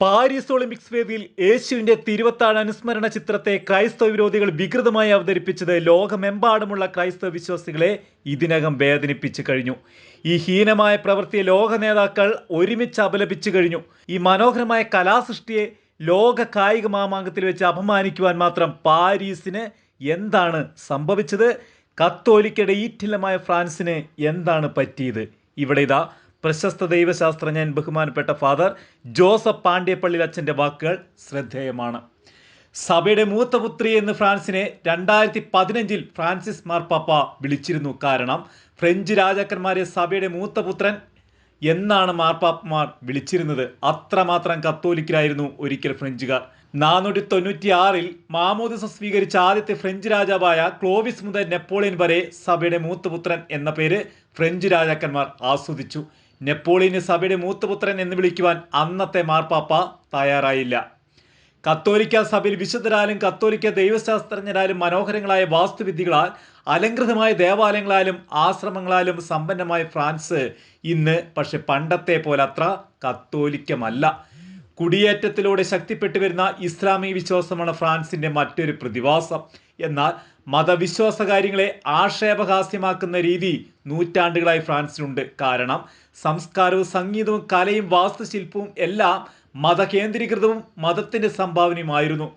Paris Olympics വേദിയിൽ യേശുവിന്റെ തിരുവത്താഴ് അനുസ്മരണ ചിത്രത്തെ ക്രൈസ്തവ വിരോധികൾ വികൃതമായി അവതരിപ്പിച്ചത് ലോകമെമ്പാടുമുള്ള ക്രൈസ്തവ വിശ്വാസികളെ ഇതിനകം വേദനിപ്പിച്ചു കഴിഞ്ഞു. ഈ ഹീനമായ പ്രവൃത്തിയെ ലോക നേതാക്കൾ ഒരുമിച്ച് അപലപിച്ചു കഴിഞ്ഞു. ഈ മനോഹരമായ കലാസൃഷ്ടിയെ ലോക കായിക മാമാങ്കത്തിൽ വെച്ച് അപമാനിക്കുവാൻ മാത്രം പാരീസിന് എന്താണ് സംഭവിച്ചത്? കത്തോലിക്കയുടെ ഈറ്റില്ലമായ ഫ്രാൻസിന് എന്താണ് പറ്റിയത്? ഇവിടെ ഇതാ പ്രശസ്ത ദൈവശാസ്ത്രജ്ഞൻ ബഹുമാനപ്പെട്ട ഫാദർ ജോസഫ് പാണ്ഡ്യപ്പള്ളി അച്ഛന്റെ വാക്കുകൾ ശ്രദ്ധേയമാണ്. സഭയുടെ മൂത്ത പുത്രി എന്ന് ഫ്രാൻസിനെ രണ്ടായിരത്തി പതിനഞ്ചിൽ ഫ്രാൻസിസ് മാർപ്പാപ്പ വിളിച്ചിരുന്നു. കാരണം ഫ്രഞ്ച് രാജാക്കന്മാരെ സഭയുടെ മൂത്ത പുത്രൻ എന്നാണ് മാർപ്പാപ്പമാർ വിളിച്ചിരുന്നത്. അത്രമാത്രം കത്തോലിക്കലായിരുന്നു ഒരിക്കൽ ഫ്രഞ്ചുകാർ. നാനൂറ്റി തൊണ്ണൂറ്റി ആറിൽ മാമോദിസ സ്വീകരിച്ച ആദ്യത്തെ ഫ്രഞ്ച് രാജാവായ ക്ലോവിസ് മുതൽ നെപ്പോളിയൻ വരെ സഭയുടെ മൂത്തപുത്രൻ എന്ന പേര് ഫ്രഞ്ച് രാജാക്കന്മാർ ആസ്വദിച്ചു. നെപ്പോളിയന് സഭയുടെ മൂത്തപുത്രൻ എന്ന് വിളിക്കുവാൻ അന്നത്തെ മാർപ്പാപ്പ തയ്യാറായില്ല. കത്തോലിക്ക സഭയിൽ വിശുദ്ധരാലും കത്തോലിക്ക ദൈവശാസ്ത്രജ്ഞരാലും മനോഹരങ്ങളായ വാസ്തുവിദ്യകളാൽ അലങ്കൃതമായ ദേവാലയങ്ങളാലും ആശ്രമങ്ങളാലും സമ്പന്നമായ ഫ്രാൻസ് ഇന്ന് പക്ഷെ പണ്ടത്തെ പോലെ അത്ര കത്തോലിക്കമല്ല. കുടിയേറ്റത്തിലൂടെ ശക്തിപ്പെട്ടു വരുന്ന ഇസ്ലാമിക വിശ്വാസമാണ് ഫ്രാൻസിന്റെ മറ്റൊരു പ്രതിഭാസം. എന്നാൽ മതവിശ്വാസ കാര്യങ്ങളെ ആക്ഷേപഹാസ്യമാക്കുന്ന രീതി നൂറ്റാണ്ടുകളായി ഫ്രാൻസിനുണ്ട് കാരണം സംസ്കാരവും സംഗീതവും കലയും വാസ്തുശില്പവും എല്ലാം മതകേന്ദ്രീകൃതവും മതത്തിന്റെ സംഭാവനയുമായിരുന്നു.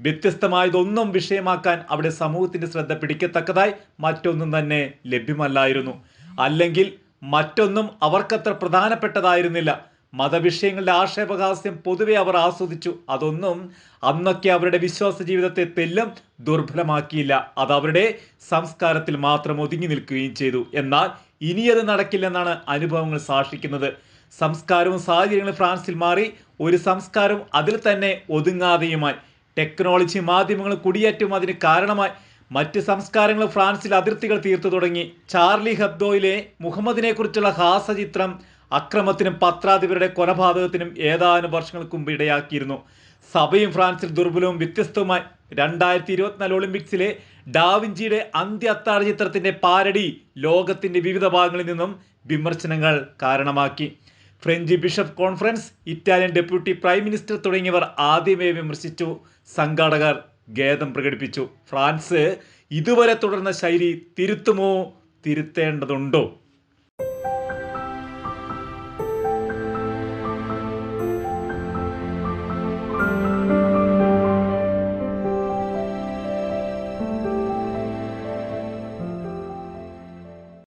വ്യത്യസ്തമായതൊന്നും വിഷയമാക്കാൻ അവിടെ സമൂഹത്തിന്റെ ശ്രദ്ധ പിടിക്കത്തക്കതായി മറ്റൊന്നും തന്നെ ലഭ്യമല്ലായിരുന്നു. അല്ലെങ്കിൽ മറ്റൊന്നും അവർക്കത്ര പ്രധാനപ്പെട്ടതായിരുന്നില്ല. മതവിഷയങ്ങളുടെ ആക്ഷേപഹാസ്യം പൊതുവെ അവർ ആസ്വദിച്ചു. അതൊന്നും അന്നൊക്കെ അവരുടെ വിശ്വാസ ജീവിതത്തെ തെല്ലും ദുർബലമാക്കിയില്ല. അത് അവരുടെ സംസ്കാരത്തിൽ മാത്രം ഒതുങ്ങി നിൽക്കുകയും ചെയ്തു. എന്നാൽ ഇനിയത് നടക്കില്ലെന്നാണ് അനുഭവങ്ങൾ സാക്ഷിക്കുന്നത്. സംസ്കാരവും സാഹചര്യങ്ങളും ഫ്രാൻസിൽ മാറി ഒരു സംസ്കാരം അതിൽ തന്നെ ഒതുങ്ങാതെയുമായി. ടെക്നോളജി മാധ്യമങ്ങൾ കുടിയേറ്റവും അതിന് കാരണമായി. മറ്റ് സംസ്കാരങ്ങൾ ഫ്രാൻസിൽ അതിർത്തികൾ തീർത്തു തുടങ്ങി. ചാർലി ഹബ്ദോയിലെ മുഹമ്മദിനെക്കുറിച്ചുള്ള ഹാസചിത്രം അക്രമത്തിനും പത്രാധിപരുടെ കൊലപാതകത്തിനും ഏതാനും വർഷങ്ങൾക്ക് മുമ്പ് ഇടയാക്കിയിരുന്നു. സഭയും ഫ്രാൻസിൽ ദുർബലവും വ്യത്യസ്തവുമായി രണ്ടായിരത്തി ഇരുപത്തിനാല് ഒളിമ്പിക്സിലെ ഡാവിഞ്ചിയുടെ അന്ത്യ അത്താഴ പാരടി ലോകത്തിന്റെ വിവിധ ഭാഗങ്ങളിൽ നിന്നും വിമർശനങ്ങൾ കാരണമാക്കി. French bishop conference Italian deputy prime minister തുടങ്ങിയവർ ആദ്യമേ വിമർശിച്ചു. സംഘാടകർ ഖേദം പ്രകടിപ്പിച്ചു. ഫ്രാൻസ് ഇതുവരെ തുടർന്ന ശൈലി തിരുത്തുമോ തിരുത്തേണ്ടതുണ്ടോ?